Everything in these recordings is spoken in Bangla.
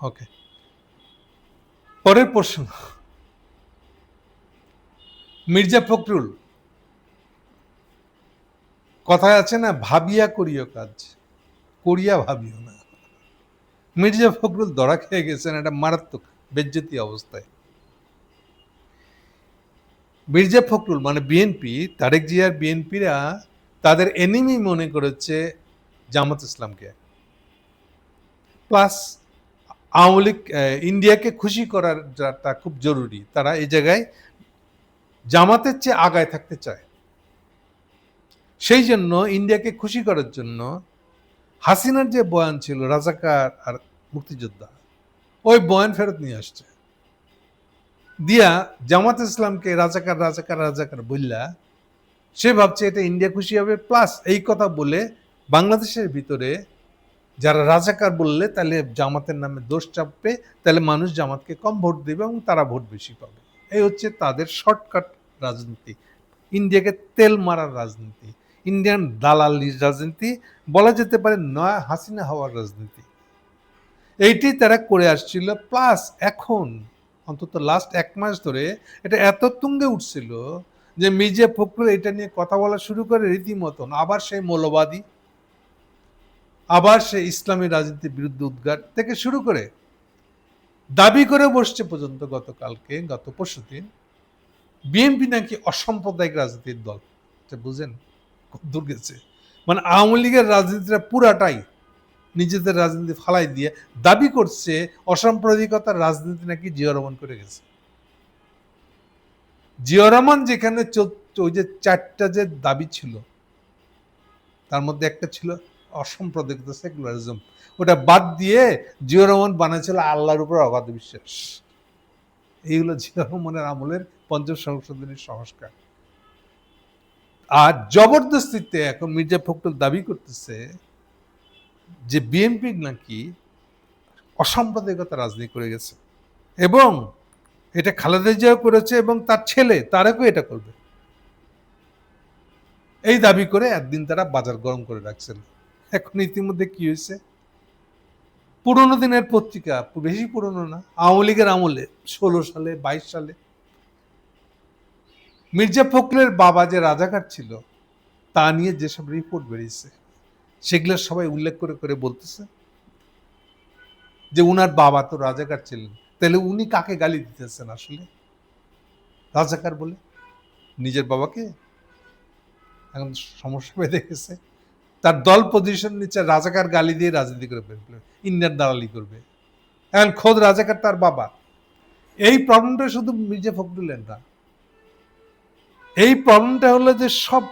ওকে পরের প্রশ্ন। মির্জা ফখরুল, কথায় আছে না, ভাবিয়া করিও কাজ, করিয়া ভাবিও না। মির্জা ফখরুল ধরা খেয়ে গেছেন একটা মারাত্মক বেজ্জতি অবস্থায়। মির্জা ফখরুল মানে বিএনপি তারেক জিয়ার বিএনপিরা তাদের এনিমি মনে করেছে জামাত ইসলামকে। প্লাস আওয়ামী লীগ ইন্ডিয়াকে খুশি করার যাটা খুব জরুরি। তারা এই জায়গায় জামাতের চেয়ে আগায় থাকতে চায়। সেই জন্য ইন্ডিয়াকে খুশি করার জন্য হাসিনার যে বয়ান ছিল, রাজাকার আর মুক্তিযোদ্ধা, ওই বয়ান ফেরত নিয়ে আসছে। দিয়া জামাত ইসলামকে রাজাকার রাজাকার রাজাকার বললা সে ভাবছে এটা ইন্ডিয়া খুশি হবে। প্লাস এই কথা বলে বাংলাদেশের ভিতরে যারা রাজাকার বললে তাহলে জামাতের নামে দোষ চাপবে, তাহলে মানুষ জামাতকে কম ভোট দেবে এবং তারা ভোট বেশি পাবে। এই হচ্ছে তাদের শর্টকাট রাজনীতি। ইন্ডিয়াকে তেল মারার রাজনীতি, ইন্ডিয়ান দালালির রাজনীতি, বলা যেতে পারে নয়া হাসিনা হওয়ার রাজনীতি। এইটি তারা করে আসছিল প্লাস এখন, অন্তত লাস্ট এক মাস ধরে এটা এত তুঙ্গে উঠছিল যে মির্জা ফখরুল এটা নিয়ে কথা বলা শুরু করে রীতিমতন, আবার সেই মৌলবাদী আবার সে ইসলামী রাজনীতির বিরুদ্ধে উদ্গার থেকে শুরু করে দাবি করে বসছে পর্যন্ত গতকালকে, গত পরশু দিন, বিএনপি নাকি অসাম্প্রদায়িক রাজনীতির দল। বুঝেন? দূর গেছে। মানে আওয়ামী লীগের রাজনীতিটা পুরাটাই নিজেদের রাজনীতি ফালাই দিয়ে দাবি করছে অসাম্প্রদায়িকতার রাজনীতি নাকি জিয়া রহমান করে গেছে। জিয়া রহমান যেখানে ওই যে চারটা যে দাবি ছিল, তার মধ্যে একটা ছিল অসাম্প্রদায়িকতা সেকুলারিজম ওটা বাদ দিয়ে জিয়া রহমান বানাইছিল আল্লাহর উপর অগাধ বিশ্বাস। এইগুলো জিয়া রহমানের আমলের পঞ্চম সংশোধনীর সংস্কার। আর জবরদস্তিতে এখন মির্জা ফখরুল দাবি করতেছে যে বিএনপি নাকি অসাম্প্রদায়িকতা রাজনীতি করে গেছে। এবং এটা খালেদা জিয়াও করেছে এবং তার ছেলে, তারেকও এটা করবে। এই দাবি করে একদিন তারা বাজার গরম করে রাখছেন। এখন ইতিমধ্যে কি হয়েছে? পুরোনো দিনের পত্রিকা, বেশি পুরনো না, আওয়ামী লীগের আমলে, ষোলো সালে, বাইশ সালে। মির্জা ফখরুলের বাবা যে রাজাকার ছিল, তা নিয়ে যেসব রিপোর্ট বেরিয়েছে, সেগুলো সবাই উল্লেখ করে করে বলতেছে যে উনার বাবা তো রাজাকার ছিলেন। তাহলে উনি কাকে গালি দিতেছেন আসলে? রাজাকার বলে? নিজের বাবাকে? এখন সমস্যা পেয়ে গেছে। তার দল পজিশন নিচ্ছে রাজাকার গালি দিয়ে রাজনীতি করে ফেলবে ইন্ডিয়ান দালালি করবে। এখন খোদ রাজাকার তার বাবা। এই প্রবলেমটা শুধু মির্জা ফখরুলের না এই প্রবলেমটা হলো যে সব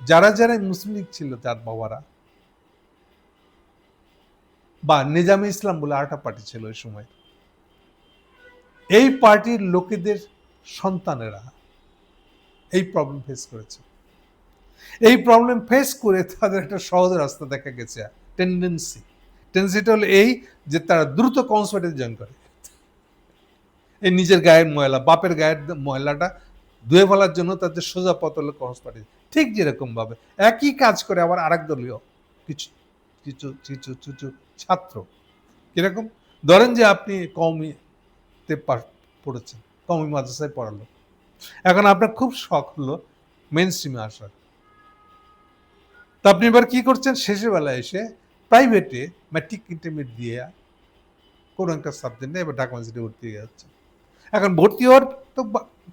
যারা যারা মুসলিম লীগ ছিল তার বাবারা। বা নিজামে ইসলাম বলে আরেকটা পার্টি ছিল ওই সময়। এই পার্টির লোকেদের সন্তানেরা এই প্রবলেম ফেস করেছে। এই প্রবলেম ফেস করে তাদের একটা সহজ রাস্তা দেখা গেছে টেন্ডেন্সি টেন্ডেন্সিটা হলো এই যে তারা দ্রুত কনসার্টে জয়েন করে। এই নিজের গায়ের ময়লা, বাপের গায়ের ময়লাটা ধুয়ে ফেলার জন্য তাদের সোজা পথ হলো কনসার্টে ঠিক যেরকম ভাবে একই কাজ করে আবার আরেক দলীয় কিছু কিছু কিছু কিছু ছাত্র। কীরকম? ধরেন যে আপনি কমিতে পড়েছেন কমি মাদ্রাসায় পড়ালো। এখন আপনার খুব শখ হলো মেন স্ট্রিমে আসার। তা আপনি এবার কী করছেন? শেষের বেলায় এসে প্রাইভেটে ম্যাট্রিক ইন্টারমিডিয়েট দিয়ে কোনো একটা সাবজেক্টে এবার ঢাকা ইউনিভার্সিটি ভর্তি হয়ে যাচ্ছে এখন ভর্তি হওয়ার তো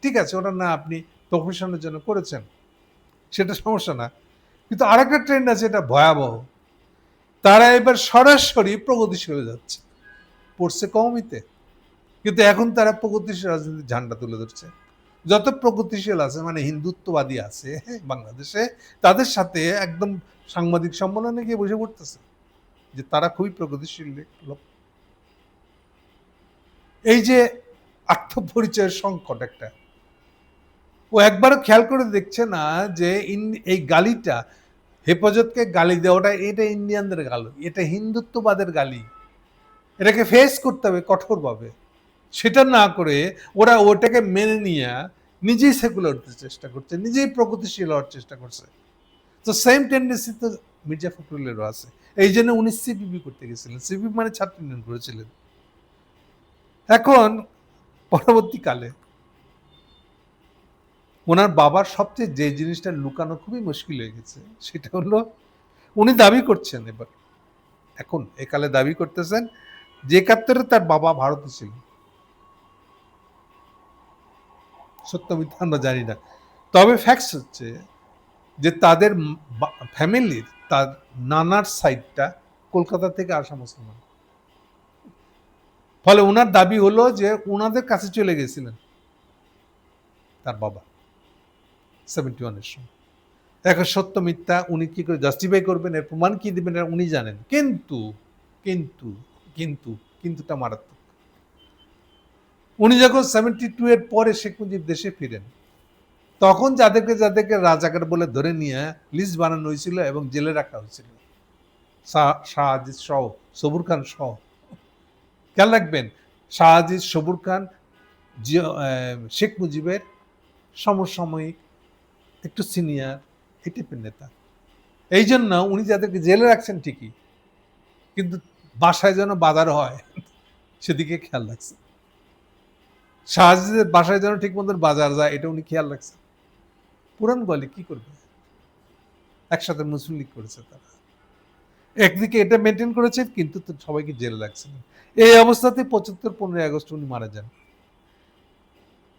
ঠিক আছে, ওটা না আপনি প্রফেশনের জন্য করেছেন, সেটা সমস্যা না। কিন্তু আরেকটা ট্রেন্ড আছে, এটা ভয়াবহ। তারা এবার সরাসরি প্রগতিশীল হয়ে যাচ্ছে। পড়ছে কমিতে কিন্তু এখন তারা প্রগতিশীল রাজনীতির ঝান্ডা তুলে ধরছে। যত প্রগতিশীল আছে মানে হিন্দুত্ববাদী আছে বাংলাদেশে, তাদের সাথে একদম সাংবাদিক সম্মেলনে গিয়ে বসে পড়তেছে যে তারা খুবই প্রগতিশীল লোক। এই যে আত্মপরিচয়ের সংকট একটা, ও একবারও খেয়াল করে দেখছে না যে এই গালিটা, হেফাজতকে গালি দেওয়াটা, এটা ইন্ডিয়ানদের গালি, এটা হিন্দুত্ববাদের গালি, এটাকে ফেস করতে হবে কঠোরভাবে। সেটা না করে ওরা ওটাকে মেনে নিয়ে নিজেই সেকুলার হতে চেষ্টা করছে, নিজেই প্রগতিশীল হওয়ার চেষ্টা করছে। তো সেম টেন্ডেন্সি তো মির্জা ফখরুলেরও আছে। এই জন্য উনি সিপিবি করতে গেছিলেন। সিপিবি মানে ছাত্র ইউনিয়ন করেছিলেন। এখন পরবর্তীকালে ওনার বাবার সবচেয়ে যে জিনিসটা লুকানো খুবই মুশকিল হয়ে গেছে, সেটা হলো উনি দাবি করছেন এবার। এখন একালে দাবি করতেছেন যে একাত্তরে তার বাবা ভারতে ছিল সত্য মিথ্যা আমরা জানি না। তবে ফ্যাক্টস হচ্ছে যে তাদের ফ্যামিলির তার নানার সাইডটা কলকাতা থেকে আসা মুসলমান। ফলে ওনার দাবি হলো যে ওনাদের কাছে চলে গেছিলেন তার বাবা সেভেন্টি ওয়ানের সময়। এখন সত্য মিথ্যা উনি কি করে জাস্টিফাই করবেন, এর প্রমাণ কি দিবেন উনি জানেন। কিন্তু কিন্তু কিন্তু কিন্তুটা মারাত্মক। উনি যখন সেভেন্টি টু এর পরে শেখ মুজিব দেশে ফিরেন, তখন যাদেরকে যাদেরকে রাজাকার বলে ধরে নিয়ে লিস্ট বানানো হয়েছিল এবং জেলে রাখা হয়েছিল। শাহ- শাহ সহ, সবুর খান সহ। খেয়াল রাখবেন শাহ আজিজ সবুর খান শেখ মুজিবের সমসাময়িক একটু সিনিয়র এই নেতা। এই জন্য উনি যাদেরকে জেলে রাখছেন ঠিকই, কিন্তু বাসায় যেন বাজার হয়, সেদিকে খেয়াল রাখছেন। শাহজিদের বাসায় যেন ঠিক মতন বাজার যায়, এটা উনি খেয়াল রাখছেন। পুরান বলে কি করবে? একসাথে মুসলিম লীগ করেছে তারা। একদিকে এটা মেনটেন করেছে, কিন্তু সবাইকে জেলে রাখছেন এই অবস্থাতে পঁচাত্তর, পনেরোই আগস্ট উনি মারা যান।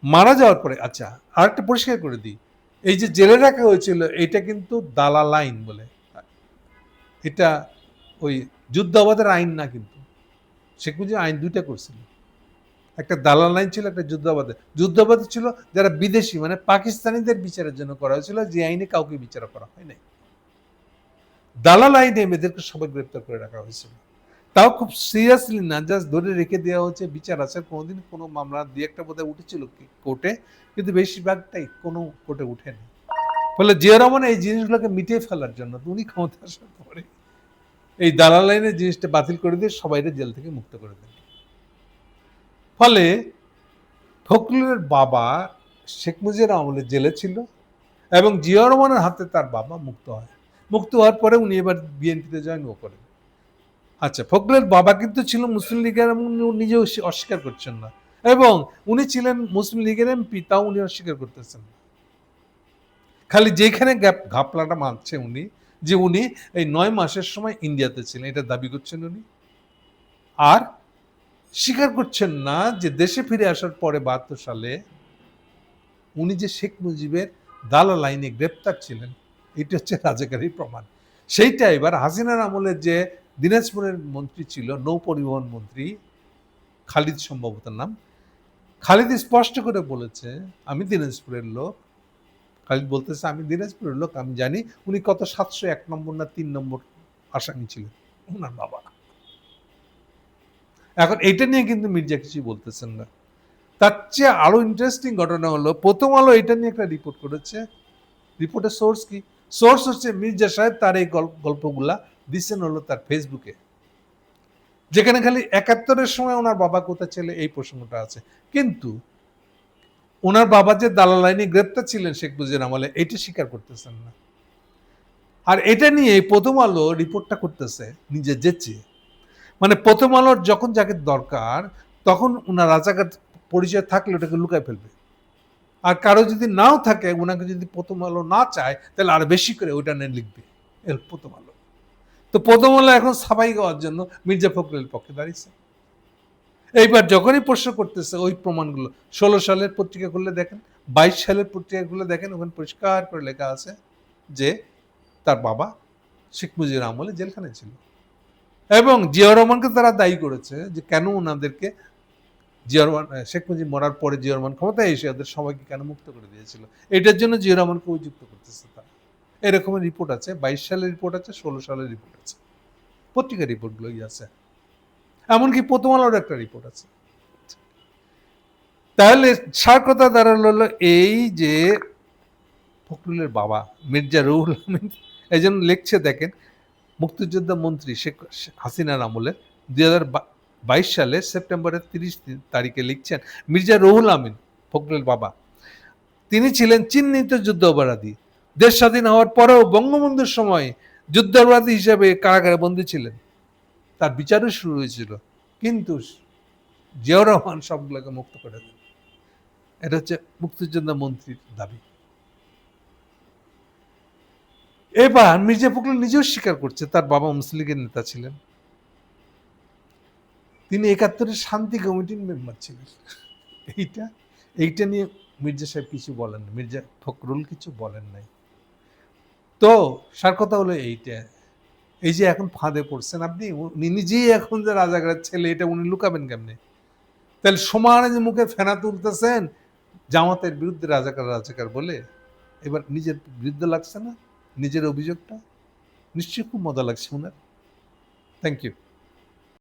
মারা যাওয়ার পরে আচ্ছা আরেকটা পরিষ্কার করে দিই। এই যে জেলে রাখা হয়েছিল, এটা কিন্তু দালাল আইন বলে। এটা ওই যুদ্ধাবাদের আইন না কিন্তু। শেখ মুজিব আইন দুইটা করছিল। একটা দালাল আইন ছিল, একটা যুদ্ধাবাদে। যুদ্ধাবাদ ছিল যারা বিদেশি মানে পাকিস্তানিদের বিচারের জন্য করা হয়েছিল, যে আইনে কাউকে বিচার করা হয় নাই। দালাল আইনে এদেরকে সবাই গ্রেপ্তার করে রাখা হয়েছিল। তাও খুব সিরিয়াসলি না জাস্ট ধরে রেখে দেওয়া হচ্ছে বিচার আছে, কোনোদিন কোনো মামলা দিয়ে একটা বোধহয় উঠেছিল কোর্টে, কিন্তু বেশিরভাগটাই কোনো কোর্টে উঠেনি। ফলে জিয়া রহমান এই জিনিসগুলোকে মিটিয়ে ফেলার জন্য উনি ক্ষমতা আসার পরে এই দালাল আইনের জিনিসটা বাতিল করে দিয়ে সবাইকে জেল থেকে মুক্ত করে দেন। ফলে ফখরুলের বাবা শেখ মুজিবুর আমলে জেলে ছিল এবং জিয়া রহমানের হাতে তার বাবা মুক্ত হয়। মুক্ত হওয়ার পরে উনি এবার বিএনপিতে জয়েনও করেন। আচ্ছা ফখরুলের বাবা কিন্তু ছিল মুসলিম লীগের এবং নিজেও অস্বীকার করছেন না। এবং উনি ছিলেন মুসলিম লীগের এমপি, তাও উনি অস্বীকার করতেছেন না। খালি যেখানে গ্যাপ, ঘাপলাটা মানছে উনি, যে উনি এই নয় মাসের সময় ইন্ডিয়াতে ছিলেন, এটা দাবি করছেন উনি। আর স্বীকার করছেন না যে দেশে ফিরে আসার পরে বাহাত্তর সালে উনি যে শেখ মুজিবের দালা লাইনে গ্রেপ্তার ছিলেন, এটি হচ্ছে রাজাকারী প্রমাণ। সেইটা এবার হাসিনার আমলে যে দিনাজপুরের মন্ত্রী ছিল, নৌ পরিবহন মন্ত্রী খালিদ সম্ভবত নাম, খালিদ স্পষ্ট করে বলেছে, আমি দিনাজপুরের লোক। খালিদ বলতেছে, আমি দিনাজপুরের লোক, আমি জানি। উনি কত, সাতশো এক নম্বর না তিন নম্বর আসামি ছিলেন, ওনার বাবা। এখন এটা নিয়ে কিন্তু মির্জা কিছুই বলতেছেন না। তার চেয়ে আরও ইন্টারেস্টিং ঘটনা হলো, প্রথম আলো এটা নিয়ে একটা রিপোর্ট করেছে। রিপোর্টের সোর্স কি? সোর্স হচ্ছে মির্জা সাহেব তার এই গল্প- গল্পগুলা দিচ্ছেন হলো তার ফেসবুকে যেখানে খালি একাত্তরের সময় ওনার বাবা কোথায় ছেলে এই প্রসঙ্গটা আছে। কিন্তু ওনার বাবা যে দালাল আইনে গ্রেপ্তার ছিলেন শেখ মুজিবুর আমলে, এটা স্বীকার করতেছেন না। আর এটা নিয়ে প্রথম আলো রিপোর্টটা করতেছে নিজে যেচে মানে প্রথম আলোর যখন যাকে দরকার, তখন ওনার রাজাকার পরিচয় থাকলে ওটাকে লুকায় ফেলবে। আর কারও যদি নাও থাকে ওনাকে যদি প্রথম আলো না চায়, তাহলে আর বেশি করে ওইটা নিয়ে লিখবে। এর প্রথম আলো। তো প্রথম আলো এখন সাফাই গাওয়ার জন্য মির্জা ফখরুলের পক্ষে দাঁড়িয়েছে। এইবার যখনই প্রশ্ন করতেছে, ওই প্রমাণগুলো, ষোলো সালের পত্রিকা খুললে দেখেন, বাইশ সালের পত্রিকা খুলে দেখেন, ওখানে পরিষ্কার করে লেখা আছে যে, তার বাবা শেখ মুজিবুর আমলে জেলখানে ছিল। এবং জিয়া রহমানকে তারা দায়ী করেছে যে কেন ওনাদেরকে জিয়া রহমান শেখ মুজিব মরার পরে জিয়া রহমান ক্ষমতায় এসে ওদের সবাইকে কেন মুক্ত করে দিয়েছিল? এটার জন্য জিয়া রহমানকে অভিযুক্ত করতেছে তারা। এরকমের রিপোর্ট আছে, বাইশ সালের রিপোর্ট আছে, ষোলো সালের রিপোর্ট আছে। পত্রিকা রিপোর্টগুলোই আছে। এমনকি প্রথম আলোর একটা রিপোর্ট আছে। তাহলে সার কথা দাঁড়াল এই যে ফখরুলের বাবা, মির্জা রুহুল এই জন্য লিখছে, দেখেন মুক্তিযোদ্ধা মন্ত্রী শেখ হাসিনার আমলে দুই বাইশ সালে সেপ্টেম্বরের তিরিশ তারিখে লিখছেন মির্জা রুহুল আমিন ফখরুলের বাবা। তিনি ছিলেন চিহ্নিত যুদ্ধ অপরাধী দেশ স্বাধীন হওয়ার পরেও বঙ্গবন্ধুর সময় যুদ্ধ অপরাধী হিসেবে কারাগারে বন্দী ছিলেন। তার বিচারও শুরু হয়েছিল। কিন্তু জিয়াউর রহমান সবগুলোকে মুক্ত করে দেন। এটা হচ্ছে মুক্তিযোদ্ধা মন্ত্রীর দাবি। এবার মির্জা ফখরুল নিজেও স্বীকার করছে, তার বাবা মুসলিম লীগের নেতা ছিলেন। তিনি একাত্তরের শান্তি কমিটির মেম্বার ছিলেন। এইটা এইটা নিয়ে মির্জা সাহেব কিছু বলেন মির্জা ফখরুল কিছু বলেন নাই। তো, সার কথা হলো এইটা, এই যে এখন ফাঁদে পড়ছেন আপনি, উনি নিজেই এখন যে রাজাকারের ছেলে, এটা উনি লুকাবেন কেমনে? তাহলে সমানে যে মুখে ফেনা তুলতেছেন, জামাতের বিরুদ্ধে রাজাকার রাজাকার বলে, এবার নিজের বিরুদ্ধে লাগছে না? নিজের অভিযোগটা। নিশ্চয়ই খুব মজা লাগছে ওনার থ্যাংক ইউ